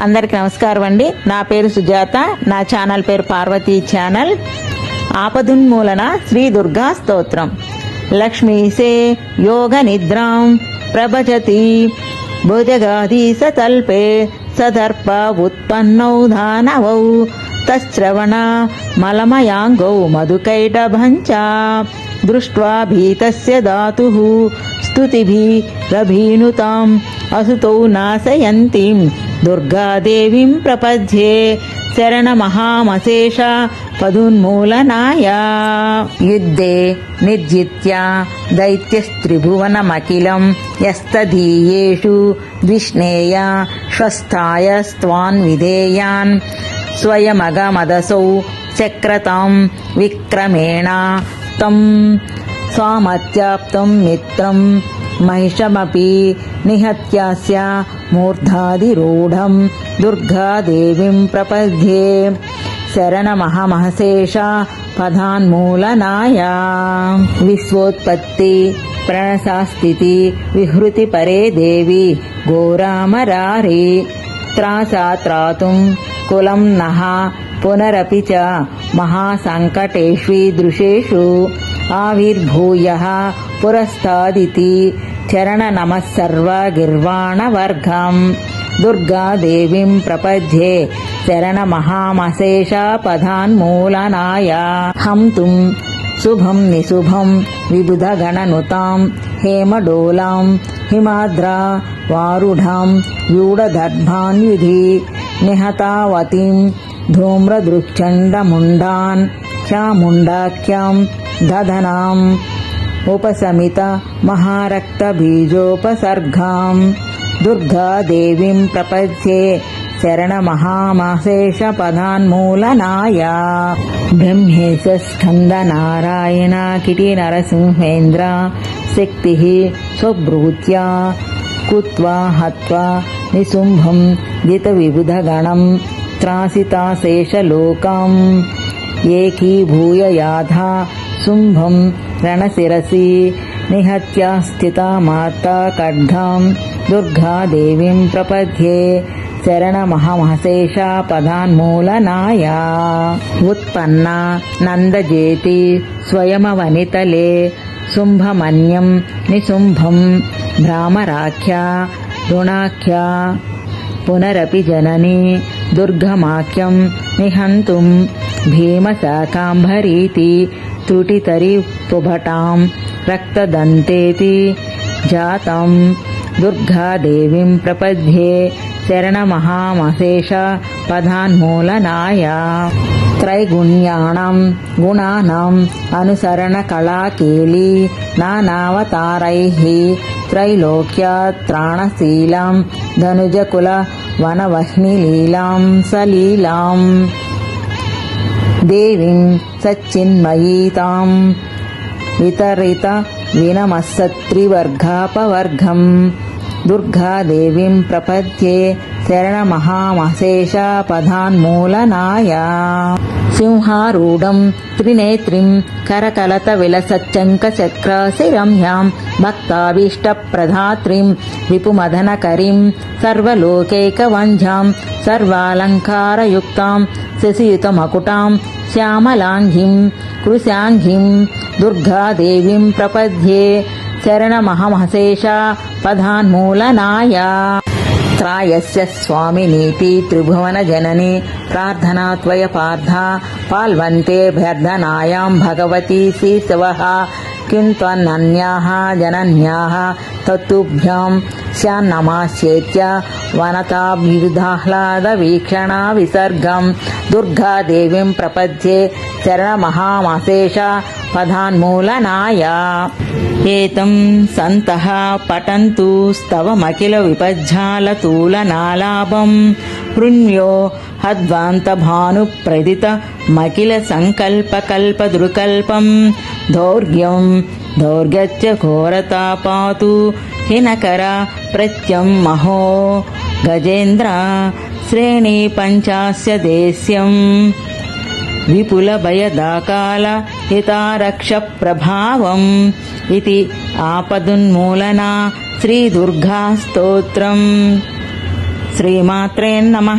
అందరికి నమస్కారం అండి. నా పేరు సుజాత. నా ఛానల్ పేరు పార్వతీ ఛానల్. ఆపదున్మూలన శ్రీ దుర్గా స్తోత్రం. లక్ష్మీసే యోగ నిద్రాం ప్రభజతి. భుజగాధీశ తల్పే సదర్ప ఉత్పన్నౌ దానవౌ తశ్రవణ మలమయాంగౌ మధుకైటభంచ. దృష్ట్వా భీతస్య దాతు స్తుతిభి రభీనుతాం. असुतौ नाशयन्तीं दुर्गादेवीं प्रपद्ये शरणमहामशेष पदुन्मूलनाय युद्धे निर्जित्या दैत्यस्त्रिभुवनमखिलं यस्तदीयेषु द्विष्णेय श्वस्थाय स्त्वान् विधेयान् स्वयमगमदसौ चक्रतां विक्रमेण तं स्वामत्याप्तं मित्रं महिषमपि निहत्यास्य मूर्धादिरूढं दुर्गादेवीं प्रपद्ये शरणमहमहशेष पदान्मूलनाय विश्वोत्पत्ति प्रणसास्थिति विहृति परे देवी घोरामरारे त्रासात्रातुं कुलं नः पुनरपि च महासङ्कटेष्वीदृशेषु आविर्भूयः पुरस्तादिति చరణ నమస్సర్వగిర్వాణవర్గం దుర్గాదేవీం ప్రపద్యే శరణమహామశేషాపదాన్మూలనాయ హంతుం శుభం నిశుభం విబుధగణనుతాం హేమడోలాం హిమాద్రా వారుఢాం వ్యూఢదర్భాన్విధి నిహతావతిం ధూమ్రదృక్షండముండాన్ ఖ్యాముండాఖ్యాం దధనాం उपसमिता महारक्तबीजोपसर्गां दुर्गादेवीं प्रपद्ये शरणमहामाशेषपदान्मूलनाया ब्रह्मेश स्कन्दनारायण किटिनरसिंहेन्द्र शक्तिः स्वभृत्या कुत्वा हत्वा निशुम्भं जितविबुधगणं त्रासिताशेषलोकम् एकीभूय याधा शुम्भम् రణశిరసి నిహత్యా స్థిత మాతా ఖడ్గాం దుర్గాదేవీం ప్రపద్యే శరణమహమహశేష పదాన్మూలనాయ ఉత్పన్న నందజేతి స్వయమవనితలే శుంభమన్యం నిశుంభం భ్రామరాఖ్య రుణాఖ్యా పునరపి జనని దుర్గమాఖ్యం నిహంతుం భీమశాకాంభరీతి त्रुटितरिपुभटां रक्तदन्तेति जातं दुर्गादेवीं प्रपद्ये शरणमहामशेष पदान्मूलनाय त्रैगुण्याणां गुणानाम् अनुसरणकलाकेली नानावतारैः त्रैलोक्यत्राणशीलां धनुजकुलवनवह्निलीलां सलीलाम् దేవీం సచ్చిన్మయీతాం వితరిత వినమస్సత్రివర్గాపవర్గం దుర్గాదేవీం ప్రపద్యే शरणमहामशेष पदान्मूलनाय सिंहारूढम् त्रिनेत्रिं करकलतविलसच्चङ्कचक्राशिरम्यां भक्ताभीष्टप्रधात्रीं रिपुमदनकरीं सर्वलोकैकवञ्झां सर्वालङ्कारयुक्तां शशियुतमकुटां श्यामलाङ्घिं कृशाङ्घिं दुर्गादेवीं प्रपद्ये शरणमहमशेष पदान्मूलनाय త్రాయస్య స్వామి నీతి త్రిభువన జనని ప్రార్థనాత్వయ పార్థ పాల్వంతే భర్ధనాయాం భగవతి శిశవ కిం త్వన్నన్యాః జనన్యాః తత్తుభ్యాం స్యాన్నమాస్యేత్య వనతాభ్యుదాహ్లాద వీక్షణా విసర్గం దుర్గాదేవీం ప్రపద్యే शरणमहामशेष पदान्मूलनाय एतं सन्तः पठन्तु स्तवमखिल विपज्झालतूलनालाभं हृण्यो हद्वान्तभानुप्रदित मखिल सङ्कल्पकल्पदृकल्पं दौर्घ्यं दौर्गच्च घोरता पातु हिनकर प्रत्यं महो गजेन्द्र श्रेणी విపుల భయదాకాల హితారక్ష ప్రభావం ఇది ఆపదున్మూలన శ్రీ దుర్గా స్తోత్రం శ్రీమాత్రే నమ